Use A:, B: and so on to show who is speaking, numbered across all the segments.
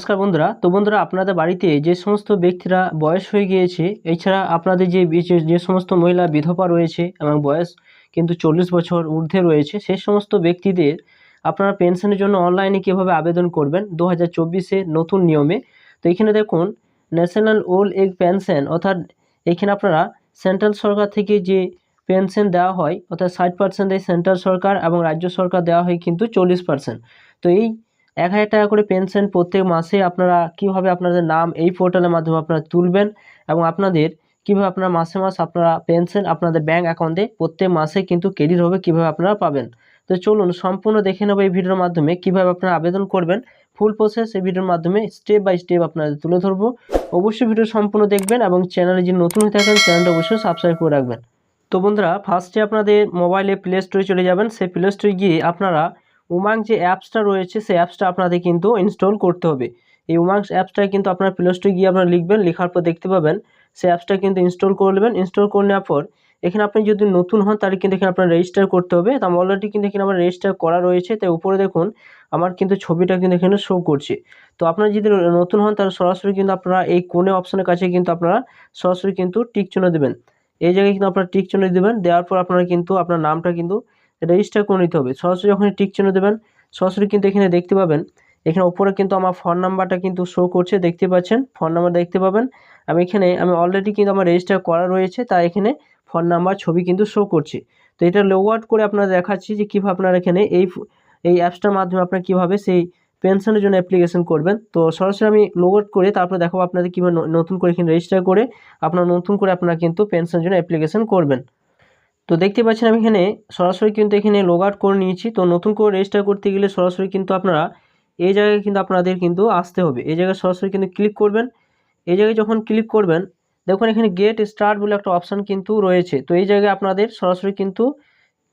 A: নমস্কার বন্ধুরা। তো বন্ধুরা, আপনাদের বাড়িতে যে সমস্ত ব্যক্তিরা বয়স হয়ে গিয়েছে, এছাড়া আপনাদের যে যে- সমস্ত মহিলা বিধবা রয়েছে এবং বয়স কিন্তু চল্লিশ বছর ঊর্ধ্বে রয়েছে, সেই সমস্ত ব্যক্তিদের আপনারা পেনশনের জন্য অনলাইনে কীভাবে আবেদন করবেন? দু হাজার চব্বিশে নতুন নিয়মে। তো এখানে দেখুন, ন্যাশনাল ওল্ড এজ পেনশন, অর্থাৎ এখানে আপনারা সেন্ট্রাল সরকার থেকে যে পেনশন দেওয়া হয়, অর্থাৎ ষাট পার্সেন্ট দেয় সেন্ট্রাল সরকার এবং রাজ্য সরকার দেওয়া হয় কিন্তু চল্লিশ পার্সেন্ট তো এই এক হাজার টাকা করে পেনশন প্রত্যেক মাসে আপনারা কীভাবে আপনাদের নাম এই পোর্টালের মাধ্যমে আপনারা তুলবেন এবং আপনাদের কীভাবে আপনারা মাসে মাস আপনারা পেনশন আপনাদের ব্যাঙ্ক অ্যাকাউন্টে প্রত্যেক মাসে কিন্তু ক্রেডিট হবে কীভাবে আপনারা পাবেন? তো চলুন সম্পূর্ণ দেখে নেব এই ভিডিওর মাধ্যমে কীভাবে আপনারা আবেদন করবেন। ফুল প্রসেস এই ভিডিওর মাধ্যমে স্টেপ বাই স্টেপ আপনাদের তুলে ধরবো। অবশ্যই ভিডিও সম্পূর্ণ দেখবেন এবং চ্যানেলে যদি নতুন হয়ে থাকেন চ্যানেলটা অবশ্যই সাবস্ক্রাইব করে রাখবেন। তো বন্ধুরা ফার্স্টে আপনাদের মোবাইলে প্লে স্টোরে চলে যাবেন। সেই প্লে স্টোরে গিয়ে আপনারা উমাং যে অ্যাপসটা রয়েছে, সেই অ্যাপসটা আপনাদের কিন্তু ইনস্টল করতে হবে। এই উমাং অ্যাপসটা কিন্তু আপনার প্লে স্টোরে গিয়ে আপনারা লিখবেন, লেখার পর দেখতে পাবেন, সেই অ্যাপসটা কিন্তু ইনস্টল করে নেবেন। ইনস্টল করে নেওয়ার পর এখানে আপনি যদি নতুন হন, তাহলে কিন্তু এখানে আপনার রেজিস্টার করতে হবে। তো অলরেডি কিন্তু এখানে আমার রেজিস্টার করা রয়েছে। তাই উপরে দেখুন, আমার কিন্তু ছবিটা কিন্তু এখানে শো করছে। তো আপনারা যদি নতুন হন, তাহলে সরাসরি কিন্তু আপনারা এই কোণে অপশনের কাছে কিন্তু আপনারা সরাসরি কিন্তু টিক চিহ্ন দেবেন। এই জায়গায় কিন্তু আপনারা টিক চিহ্ন দেবেন। দেওয়ার পর আপনারা কিন্তু, আপনার নামটা কিন্তু রেজিস্টার করে নিতে হবে। সরাসরি যখন টিক চিহ্ন দেবেন, সরাসরি কিন্তু এখানে দেখতে পাবেন, এখানে উপরে কিন্তু আমার ফোন নাম্বারটা কিন্তু শো করছে, দেখতে পাচ্ছেন ফোন নাম্বার দেখতে পাবেন। আমি এখানে, আমি অলরেডি কিন্তু আমার রেজিস্টার করা রয়েছে, তাই এখানে ফোন নাম্বার ছবি কিন্তু শো করছে। তো এটা আউট করে আপনারা দেখাচ্ছি যে কীভাবে আপনারা এখানে এই এই অ্যাপসটার মাধ্যমে আপনারা কীভাবে সেই পেনশনের জন্য অ্যাপ্লিকেশন করবেন। তো সরাসরি আমি লগ আউট করে তারপরে দেখাবো আপনাদের কীভাবে নতুন করে এখানে রেজিস্টার করে আপনারা নতুন করে আপনারা কিন্তু পেনশনের জন্য অ্যাপ্লিকেশন করবেন। তো দেখতে পাচ্ছেন আমি এখানে সরাসরি কিন্তু এখানে লগ আউট করে নিয়েছি। তো নতুন করে রেজিস্টার করতে গেলে সরাসরি কিন্তু আপনারা এই জায়গায় কিন্তু আপনাদের কিন্তু আসতে হবে। এই জায়গায় সরাসরি কিন্তু ক্লিক করবেন। এই জায়গায় যখন ক্লিক করবেন, দেখুন এখানে গেট স্টার্ট বলে একটা অপশান কিন্তু রয়েছে। তো এই জায়গায় আপনাদের সরাসরি কিন্তু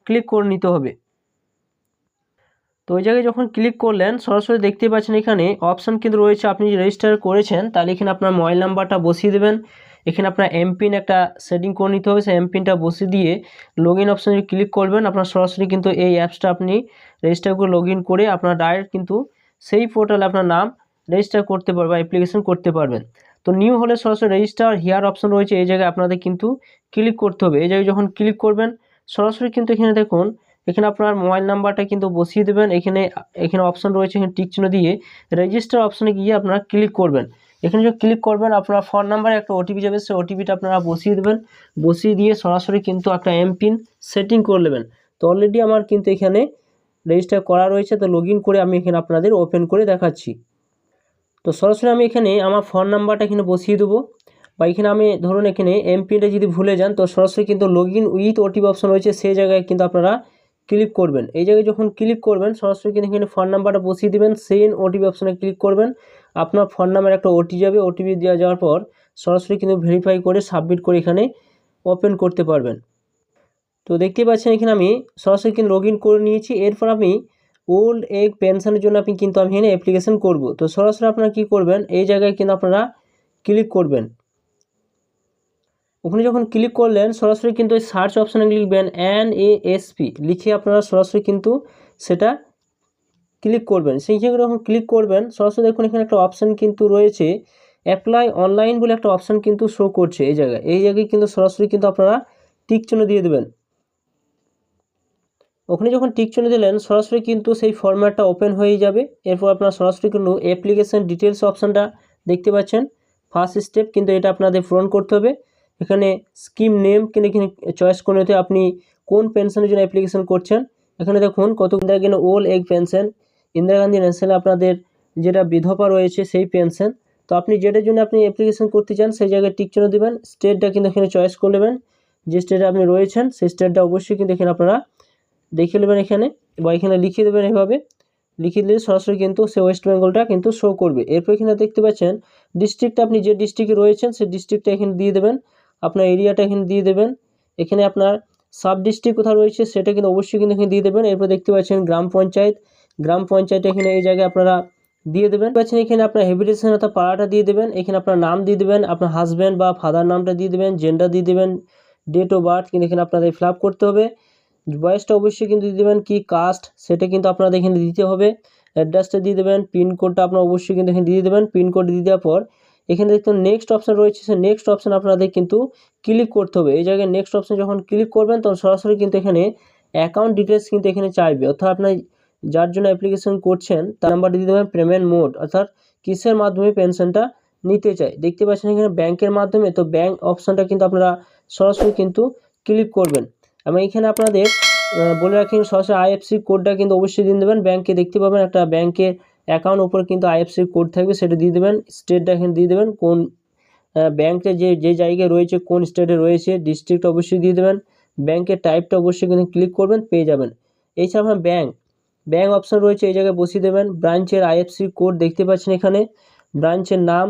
A: ক্লিক করে নিতে হবে। তো ওই জায়গায় যখন ক্লিক করলেন, সরাসরি দেখতে পাচ্ছেন এখানে অপশান কিন্তু রয়েছে। আপনি রেজিস্টার করেছেন, তাহলে এখানে আপনার মোবাইল নাম্বারটা বসিয়ে দেবেন। এখানে আপনার এমপিন একটা সেটিং করে নিতে হবে। সেই এমপিনটা বসিয়ে দিয়ে লগ ইন অপশানে ক্লিক করবেন। আপনার সরাসরি কিন্তু এই অ্যাপসটা আপনি রেজিস্টার করে লগ করে আপনার ডাইরেক্ট কিন্তু সেই পোর্টালে আপনার নাম রেজিস্টার করতে পারবেন অ্যাপ্লিকেশন করতে পারবেন। তো নিউ হলে সরাসরি রেজিস্টার হিয়ার অপশন রয়েছে, এই জায়গায় আপনাদের কিন্তু ক্লিক করতে হবে। এই জায়গায় যখন ক্লিক করবেন, সরাসরি কিন্তু এখানে দেখুন, এখানে আপনার মোবাইল নাম্বারটা কিন্তু বসিয়ে দেবেন। এখানে এখানে অপশন রয়েছে, এখানে টিক চিহ্ন দিয়ে রেজিস্টার অপশনে গিয়ে আপনারা ক্লিক করবেন। এখানে যখন ক্লিক করবেন, আপনার ফোন নাম্বারে একটা ওটিপি যাবে, সেই ওটিপিটা আপনারা বসিয়ে দেবেন। বসিয়ে দিয়ে সরাসরি কিন্তু একটা এমপিন সেটিং করে নেবেন। তো অলরেডি আমার কিন্তু এখানে রেজিস্টার করা রয়েছে। তো লগ করে আমি এখানে আপনাদের ওপেন করে দেখাচ্ছি। তো সরাসরি আমি এখানে আমার ফোন নাম্বারটা এখানে বসিয়ে দেবো। বা এখানে আমি ধরুন এখানে এমপিনটা যদি ভুলে যান, তো সরাসরি কিন্তু log in with OTP option রয়েছে। সেই জায়গায় কিন্তু আপনারা ক্লিক করবেন। এই জায়গায় যখন ক্লিক করবেন, সরাসরি কিন্তু এখানে ফোন নাম্বারটা বসিয়ে দেবেন। সেন ওটিপি অপশানে ক্লিক করবেন। আপনার ফোন নাম্বার একটা ওটি যাবে। ওটিপি দেওয়া যাওয়ার পর সরাসরি কিন্তু ভেরিফাই করে সাবমিট করে এখানে ওপেন করতে পারবেন। তো দেখতে পাচ্ছেন এখানে আমি সরাসরি কিন্তু লগ করে নিয়েছি। এরপর আমি ওল্ড এগ পেনশনের জন্য আপনি কিন্তু আমি এখানে অ্যাপ্লিকেশন করব। তো সরাসরি আপনারা কী করবেন? এই জায়গায় কিন্তু আপনারা ক্লিক করবেন। ওখানে যখন ক্লিক করলেন, সরাসরি কিন্তু ওই সার্চ অপশানে লিখবেন এন এ এস পি লিখে আপনারা সরাসরি কিন্তু সেটা ক্লিক করবেন। সেই জায়গায় যখন ক্লিক করবেন, সরাসরি দেখুন এখানে একটা অপশান কিন্তু রয়েছে অ্যাপ্লাই অনলাইন বলে একটা অপশান কিন্তু শো করছে এই জায়গায়। এই জায়গায় কিন্তু সরাসরি কিন্তু আপনারা টিক চিহ্ন দিয়ে দেবেন। ওখানে যখন টিক চিহ্ন দিলেন, সরাসরি কিন্তু সেই ফরম্যাটটা ওপেন হয়ে যাবে। এরপর আপনার সরাসরি কিন্তু অ্যাপ্লিকেশান ডিটেলস অপশানটা দেখতে পাচ্ছেন। ফার্স্ট স্টেপ কিন্তু এটা আপনাদের পূরণ করতে হবে। এখানে স্কিম নেম কিন্তু এখানে চয়েস করে নিতে আপনি কোন পেনশনের জন্য অ্যাপ্লিকেশন করছেন? এখানে দেখুন কত ইন্দিরা এখানে old age pension Indira Gandhi national আপনাদের যেটা বিধবা রয়েছে সেই পেনশন তো আপনি যেটার জন্য আপনি অ্যাপ্লিকেশন করতে চান, সেই জায়গায় চিহ্ন দেবেন। স্টেটটা কিন্তু এখানে চয়েস করে নেবেন। যে স্টেটে আপনি রয়েছেন, সেই স্টেটটা অবশ্যই কিন্তু এখানে আপনারা দেখে নেবেন এখানে বা এখানে লিখিয়ে দেবেন এভাবে। লিখিয়ে দিলে সরাসরি কিন্তু সে ওয়েস্ট বেঙ্গলটা কিন্তু শো করবে। এরপর এখানে দেখতে পাচ্ছেন ডিস্ট্রিক্টটা আপনি যে ডিস্ট্রিক্টে রয়েছেন, সেই ডিস্ট্রিক্টটা এখানে দিয়ে দেবেন। আপনার এরিয়াটা এখানে দিয়ে দেবেন এখানে আপনার সাব ডিস্ট্রিক্ট কোথাও রয়েছে সেটা কিন্তু অবশ্যই কিন্তু এখানে দিয়ে দেবেন এরপর দেখতে পাচ্ছেন গ্রাম পঞ্চায়েত গ্রাম পঞ্চায়েত এখানে এই জায়গায় আপনারা দিয়ে দেবেন পাচ্ছেন এখানে আপনার হেবিটেশন অর্থাৎ পাড়াটা দিয়ে দেবেন এখানে আপনার নাম দিয়ে দেবেন আপনার হাজব্যান্ড বা ফাদার নামটা দিয়ে দেবেন জেন্ডার দিয়ে দেবেন ডেট অফ বার্থ কিন্তু এখানে আপনাদের ফিল করতে হবে বয়সটা অবশ্যই কিন্তু দিয়ে দেবেন কি কাস্ট সেটা কিন্তু আপনাদের এখানে দিতে হবে অ্যাড্রেসটা দিয়ে দেবেন পিনকোডটা আপনার অবশ্যই কিন্তু এখানে দিয়ে দেবেন পিনকোড দিয়ে দেওয়ার পর এখানে দেখুন নেক্সট অপশান রয়েছে সে নেক্সট অপশান আপনাদের কিন্তু ক্লিক করতে হবে। এই জায়গায় নেক্সট অপশান যখন ক্লিক করবেন, তখন সরাসরি কিন্তু এখানে অ্যাকাউন্ট ডিটেলস কিন্তু এখানে চাইবে। অর্থাৎ আপনার যার জন্য অ্যাপ্লিকেশন করছেন, তার নাম্বারটা দিয়ে দেবেন পেমেন্ট মোড অর্থাৎ কিসের মাধ্যমে পেনশনটা নিতে চাই দেখতে পাচ্ছেন এখানে ব্যাংকের মাধ্যমে, তো ব্যাংক অপশানটা কিন্তু আপনারা সরাসরি কিন্তু ক্লিক করবেন। এবং এখানে আপনাদের বলে রাখেন সরাসরি আইএফসি কোডটা কিন্তু অবশ্যই দিন দেবেন। ব্যাংকে দেখতে পাবেন একটা ব্যাংকের অ্যাকাউন্ট উপরে কিন্তু আইএফসি কোড থাকবে, সেটা দিয়ে দেবেন স্টেটটা এখানে দিয়ে দেবেন, কোন ব্যাংকটা যে যে জায়গায় রয়েছে, কোন স্টেটে রয়েছে, ডিস্ট্রিক্ট অবশ্যই দিয়ে দেবেন ব্যাংকের টাইপটা অবশ্যই কিন্তু ক্লিক করবেন, পেয়ে যাবেন। এছাড়া ব্যাংক ব্যাংক অপশন রয়েছে, এই জায়গায় বসিয়ে দেবেন, ব্রাঞ্চের আইএফসি কোড দেখতে পাচ্ছেন এখানে, ব্রাঞ্চের নাম,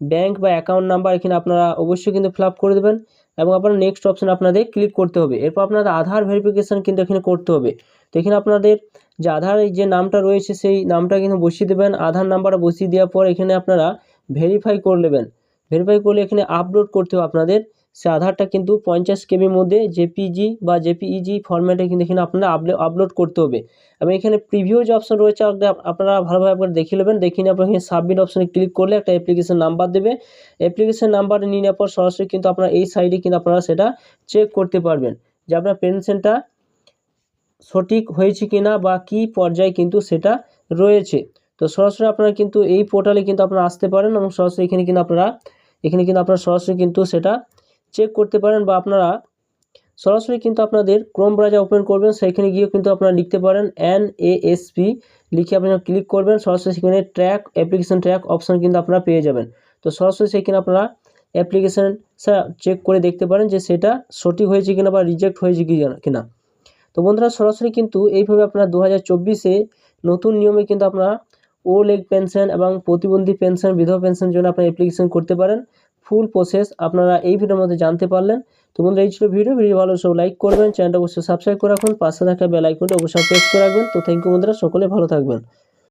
A: ব্যাংক বা অ্যাকাউন্ট নাম্বার এখানে আপনারা অবশ্যই কিন্তু ফিল করে দেবেন এবং আপনার নেক্সট অপশন আপনাদের ক্লিক করতে হবে। এরপর আপনাদের আধার ভেরিফিকেশান কিন্তু এখানে করতে হবে। তো এখানে আপনাদের যে আধার যে নামটা রয়েছে, সেই নামটা কিন্তু বসিয়ে দেবেন। আধার নাম্বারটা বসিয়ে দেওয়ার পর এখানে আপনারা ভেরিফাই করে নেবেন। ভেরিফাই করলে এখানে আপলোড করতে হবে আপনাদের। সে আধারটা কিন্তু পঞ্চাশ কেবির মধ্যে জেপিজি বা জেপিইজি ফরম্যাটে কিন্তু এখানে আপনারা আপলোড করতে হবে। এবং এখানে প্রিভিউ যে অপশন রয়েছে আপ- আপনারা ভালোভাবে একবার দেখে নেবেন। দেখে নিয়ে আপনার সাবমিট অপশনে ক্লিক করলে একটা অ্যাপ্লিকেশন নাম্বার দেবে। অ্যাপ্লিকেশন নাম্বার নিয়ে নেওয়ার পর সরাসরি কিন্তু আপনারা এই সাইডে কিন্তু আপনারা সেটা চেক করতে পারবেন যে আপনার পেনশনটা সঠিক হয়েছে কিনা বা কি পর্যায়ে কিন্তু সেটা রয়েছে। তো সরাসরি আপনারা কিন্তু এই পোর্টালে কিন্তু আপনারা আসতে পারেন এবং সরাসরি এখানে কিন্তু আপনারা, এখানে কিন্তু আপনারা সরাসরি কিন্তু সেটা চেক করতে পারেন বা আপনারা সরাসরি কিন্তু আপনাদের ক্রোম ব্রাউজার ওপেন করবেন সেখানে গিয়েও কিন্তু আপনারা লিখতে পারেন এন এ এস পি লিখে আপনারা ক্লিক করবেন, সরাসরি সেখানে ট্র্যাক অ্যাপ্লিকেশন ট্র্যাক অপশন কিন্তু আপনারা পেয়ে যাবেন। তো সরাসরি সেখানে আপনারা অ্যাপ্লিকেশন চেক করে দেখতে পারেন যে সেটা সঠিক হয়েছে কিনা বা রিজেক্ট হয়েছে কি কিনা। তো বন্ধুরা, সরাসরি কিন্তু এইভাবে আপনারা দু হাজার নতুন নিয়মে কিন্তু আপনারা ও এজ পেনশন এবং প্রতিবন্ধী পেনশন বিধবা পেনশন জন্য আপনারা অ্যাপ্লিকেশন করতে পারেন। ফুল প্রসেস আপনারা এই ভিডিওর মধ্যে জানতে পারলেন। তো বন্ধুরা, এই ছিল ভিডিও। ভিডিও ভালো সব লাইক করবেন, চ্যানেলটা অবশ্যই সাবস্ক্রাইব করে রাখুন। পাশে থাকা বেল আইকনটা অবশ্যই প্রেস করে রাখবেন। তো থ্যাংক ইউ বন্ধুরা, সকলে ভালো থাকবেন।